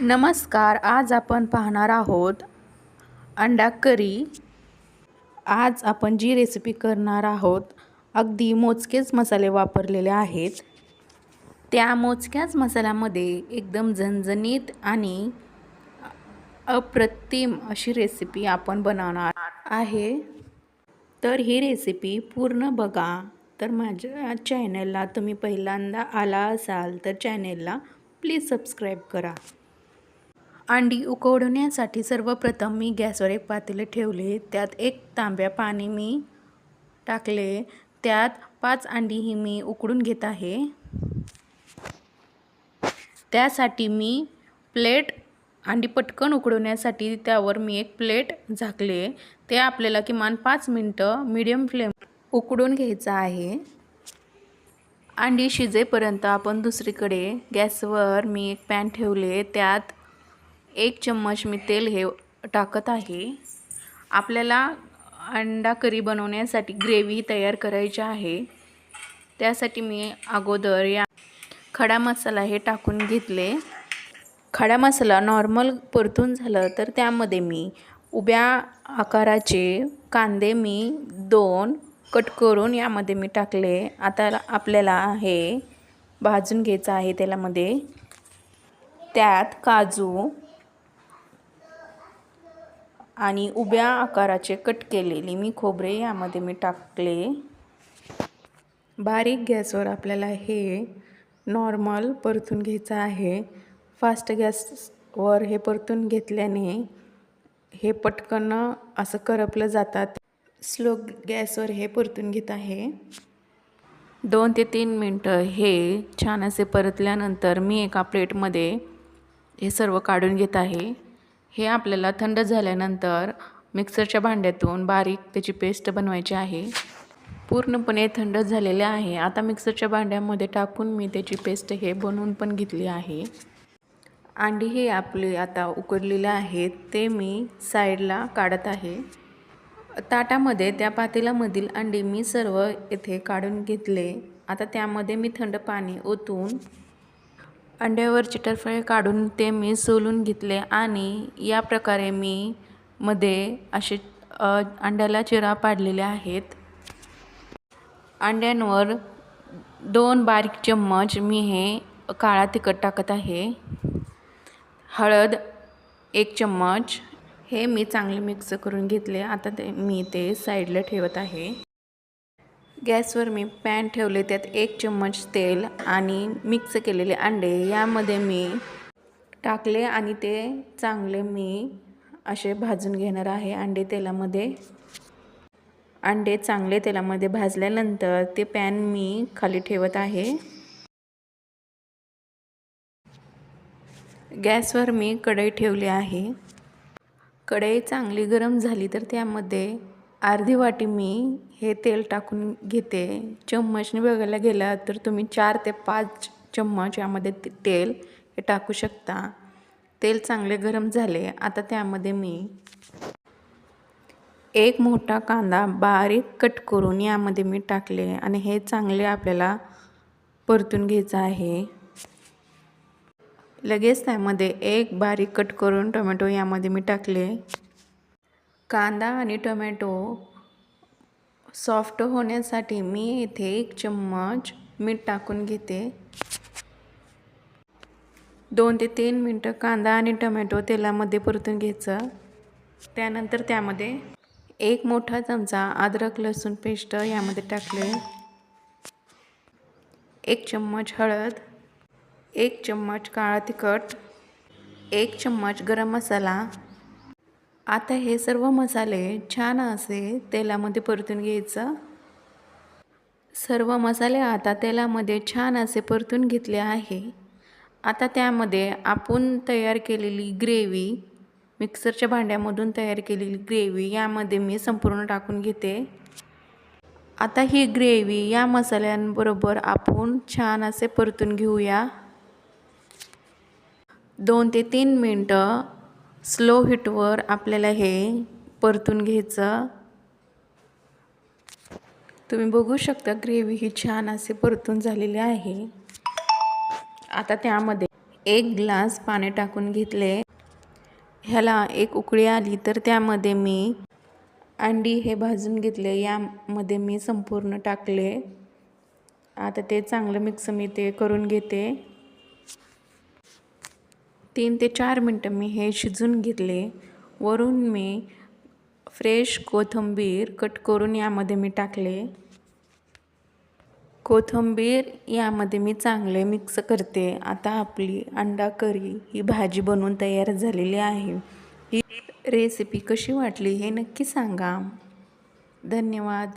नमस्कार आज आपण पाहणार आहोत अंडा करी. आज आपण जी रेसिपी करणार आहोत अगदी मोजकेच मसाले वापरलेले आहेत. त्या मोजक्याच मसाल्यामध्ये एकदम झणझणीत आणि अप्रतिम अशी रेसिपी आपण बनवणार आहे. तर ही रेसिपी पूर्ण बघा. तर माझ्या चॅनलला तुम्ही पहिल्यांदा आला असाल तर चॅनेलला प्लीज सबस्क्राईब करा. अंडी उकडवण्यासाठी सर्वप्रथम मी गॅसवर एक पातेले ठेवले. त्यात एक तांब्या पाणी मी टाकले. त्यात पाच अंडी ही मी उकडून घेत आहे. त्यासाठी मी प्लेट अंडी पटकन उकडवण्यासाठी त्यावर मी एक प्लेट झाकले. ते आपल्याला किमान पाच मिनटं मीडियम फ्लेम उकडून घ्यायचं आहे. अंडी शिजेपर्यंत आपण दुसरीकडे गॅसवर मी एक पॅन ठेवले. त्यात एक चम्मच मी तेल हे टाकत आहे. आपल्याला अंडा करी बनवण्यासाठी ग्रेव्ही तयार करायची आहे. त्यासाठी मी अगोदर या खडा मसाला हे टाकून घेतले. खडा मसाला नॉर्मल परतून झालं तर त्यामध्ये मी उभ्या आकाराचे कांदे मी दोन कट करून यामध्ये मी टाकले. आता आपल्याला हे भाजून घ्यायचं आहे तेलामध्ये. त्यात काजू आणि उभ्या आकाराचे कट केलेली मी खोबरे यामध्ये मी टाकले. बारीक गॅसवर आपल्याला हे नॉर्मल परतून घ्यायचं आहे. फास्ट गॅसवर हे परतून घेतल्याने हे पटकन असं करपलं जातात. स्लो गॅसवर हे परतून घेत आहे. दोन ते तीन मिनटं हे छान असे परतल्यानंतर मी एका प्लेटमध्ये हे सर्व काढून घेत आहे. हे आपल्याला थंड झाल्यानंतर मिक्सरच्या भांड्यातून बारीक त्याची पेस्ट बनवायची आहे. पूर्णपणे थंड झालेले आहे. आता मिक्सरच्या भांड्यामध्ये टाकून मी त्याची पेस्ट हे बनवून पण घेतली आहे. अंडी हे आपले आता उकडलेले आहेत. ते मी साईडला काढत आहे. ताटामध्ये त्या पातेल्यामधील अंडी मी सर्व येथे काढून घेतले. आता त्यामध्ये मी थंड पाणी ओतून अंड्यावर चिटरफळे काढून ते मी सोलून घेतले आणि या प्रकारे मी मध्ये असे अंड्याला चिरा पाडलेले आहेत. अंड्यांवर दोन बारीक चम्मच मी हे काळा तिखट टाकत आहे. हळद एक चम्मच. हे मी चांगले मिक्स करून घेतले. आता ते मी ते साईडला ठेवत आहे. गॅसवर मी पॅन ठेवले त्यात एक चम्मच तेल आणि मिक्स केलेले अंडे यामध्ये मी टाकले आणि ते चांगले मी असे भाजून घेणार आहे अंडे तेलामध्ये. अंडे चांगले तेलामध्ये भाजल्यानंतर ते पॅन मी खाली ठेवत आहे. गॅसवर मी कढई ठेवली आहे. कढई चांगली गरम झाली तर त्यामध्ये अर्धी वाटी मी हे तेल टाकून घेते. चम्मचने बघायला गेला तर तुम्ही चार ते पाच चम्मच यामध्ये तेल हे टाकू शकता. तेल चांगले गरम झाले. आता त्यामध्ये मी एक मोठा कांदा बारीक कट करून यामध्ये मी टाकले आणि हे चांगले आपल्याला परतून घ्यायचं आहे. लगेच त्यामध्ये एक बारीक कट करून टोमॅटो यामध्ये मी टाकले. कांदा आणि टोमॅटो सॉफ्ट होण्यासाठी मी इथे एक चम्मच मीठ टाकून घेते. दोन ते तीन मिनटं कांदा आणि टोमॅटो तेलामध्ये परतून घ्यायचं. त्यानंतर त्यामध्ये एक मोठा चमचा अद्रक लसूण पेस्ट यामध्ये टाकले. एक चम्मच हळद एक चम्मच काळा तिखट एक चम्मच गरम मसाला आता हे सर्व मसाले छान असे तेलामध्ये परतून घ्यायचं. सर्व मसाले आता तेलामध्ये छान असे परतून घेतले आहे. आता त्यामध्ये आपण तयार केलेली ग्रेव्ही मिक्सरच्या भांड्यामधून तयार केलेली ग्रेव्ही यामध्ये मी संपूर्ण टाकून घेते. आता ही ग्रेव्ही या मसाल्यांबरोबर आपण छान असे परतून घेऊया. दोन ते तीन मिनटं स्लो हिटवर आपल्याला हे परतून घ्यायचं. तुम्ही बघू शकता ग्रेव्ही ही छान असे परतून झालेली आहे. आता त्यामध्ये एक ग्लास पाणी टाकून घेतले. ह्याला एक उकळी आली तर त्यामध्ये मी अंडी हे भाजून घेतले. यामध्ये मी संपूर्ण टाकले. आता ते चांगलं मिक्स मी ते करून घेते. तीन ते चार मिनटं मी हे शिजून घेतले. वरून मी फ्रेश कोथिंबीर कट करून यामध्ये मी टाकले. कोथिंबीर यामध्ये मी चांगले मिक्स करते. आता आपली अंडा करी ही भाजी बनवून तयार झालेली आहे. ही रेसिपी कशी वाटली हे नक्की सांगा. धन्यवाद.